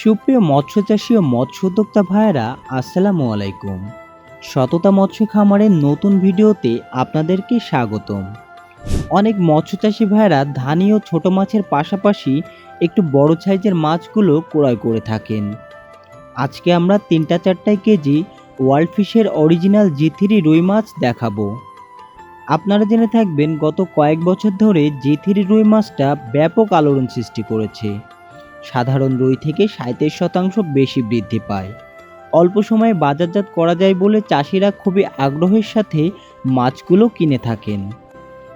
সুপ্রিয় মৎস্যচাষী ও মৎস্য উদ্যোক্তা ভাইয়েরা, আসসালামু আলাইকুম। সততা মৎস্য খামারের নতুন ভিডিওতে আপনাদেরকে স্বাগতম। অনেক মৎস্যচাষী ভাইয়েরা ধানি ও ছোট মাছের পাশাপাশি একটু বড় সাইজের মাছগুলো ক্রয় করে থাকেন। আজকে আমরা তিনটা চারটায় কেজি ওয়ার্ল্ড ফিশের অরিজিনাল জি থ্রি রুই মাছ দেখাবো। আপনারা জেনে থাকবেন, গত কয়েক বছর ধরে জি থ্রি রুই মাছটা ব্যাপক আলোড়ন সৃষ্টি করেছে। সাধারণ রুই থেকে সাঁত্রিশ শতাংশ বেশি বৃদ্ধি পায়। অল্প সময়ে বাজারজাত করা যায় বলে চাষিরা খুবই আগ্রহের সাথে মাছগুলো কিনে থাকেন।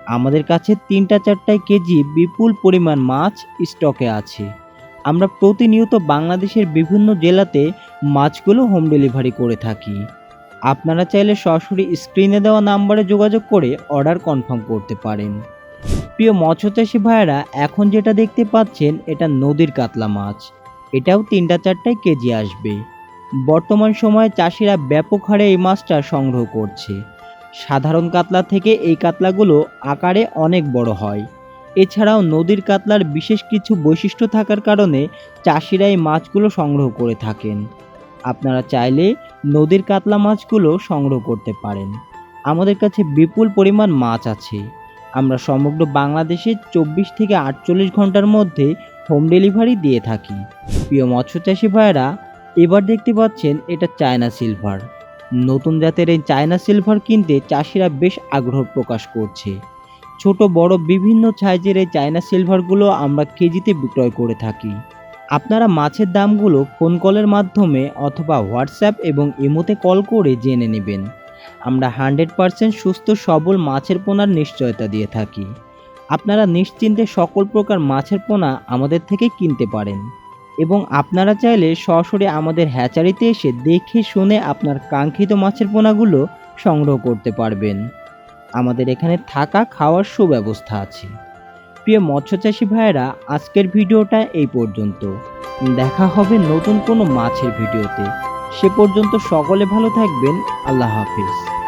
আমাদের কাছে তিনটা চারটায় কেজি বিপুল পরিমাণ মাছ স্টকে আছে। আমরা প্রতিনিয়ত বাংলাদেশের বিভিন্ন জেলাতে মাছগুলো হোম ডেলিভারি করে থাকি। আপনারা চাইলে সরাসরি স্ক্রিনে দেওয়া নাম্বারে যোগাযোগ করে অর্ডার কনফার্ম করতে পারেন। প্রিয় মৎস্যচাষী ভাইয়েরা, এখন যেটা দেখতে পাচ্ছেন, এটা নদীর কাতলা মাছ। এটাও তিনটা চারটায় কেজি আসবে। বর্তমান সময়ে চাষিরা ব্যাপক হারে এই মাছটা সংগ্রহ করছে। সাধারণ কাতলা থেকে এই কাতলাগুলো আকারে অনেক বড় হয়। এছাড়াও নদীর কাতলার বিশেষ কিছু বৈশিষ্ট্য থাকার কারণে চাষিরা এই মাছগুলো সংগ্রহ করে থাকেন। আপনারা চাইলে নদীর কাতলা মাছগুলো সংগ্রহ করতে পারেন। আমাদের কাছে বিপুল পরিমাণ মাছ আছে। আমরা সমগ্র বাংলাদেশে চব্বিশ থেকে আটচল্লিশ ঘণ্টার মধ্যে হোম ডেলিভারি দিয়ে থাকি। প্রিয় মৎস্য মৎস্যচাষী ভাইয়েরা, এবার দেখতে পাচ্ছেন এটা চায়না সিলভার নতুন জাতের এই চায়না সিলভার কিনতে চাষিরা বেশ আগ্রহ প্রকাশ করছে। ছোট, বড়, বিভিন্ন সাইজের এই চায়না সিলভারগুলো আমরা কেজিতে বিক্রয় করে থাকি। আপনারা মাছের দামগুলো ফোন কলের মাধ্যমে অথবা হোয়াটসঅ্যাপ এবং ইমোতে কল করে জেনে নেবেন। আমরা হান্ড্রেড পারসেন্ট সুস্থ, সবল মাছের পোনার নিশ্চয়তা দিয়ে থাকি। আপনারা নিশ্চিন্তে সকল প্রকার মাছের পোনা আমাদের থেকে কিনতে পারেন এবং আপনারা চাইলে সরাসরি আমাদের হ্যাচারিতে এসে দেখে শুনে আপনার কাঙ্ক্ষিত মাছের পোনাগুলো সংগ্রহ করতে পারবেন। আমাদের এখানে থাকা খাওয়ার সুব্যবস্থা আছে। প্রিয় মৎস্যচাষী ভাইয়েরা, আজকের ভিডিওটা এই পর্যন্ত। দেখা হবে নতুন কোনো মাছের ভিডিওতে। সে পর্যন্ত সকলে ভালো থাকবেন। আল্লাহ হাফিজ।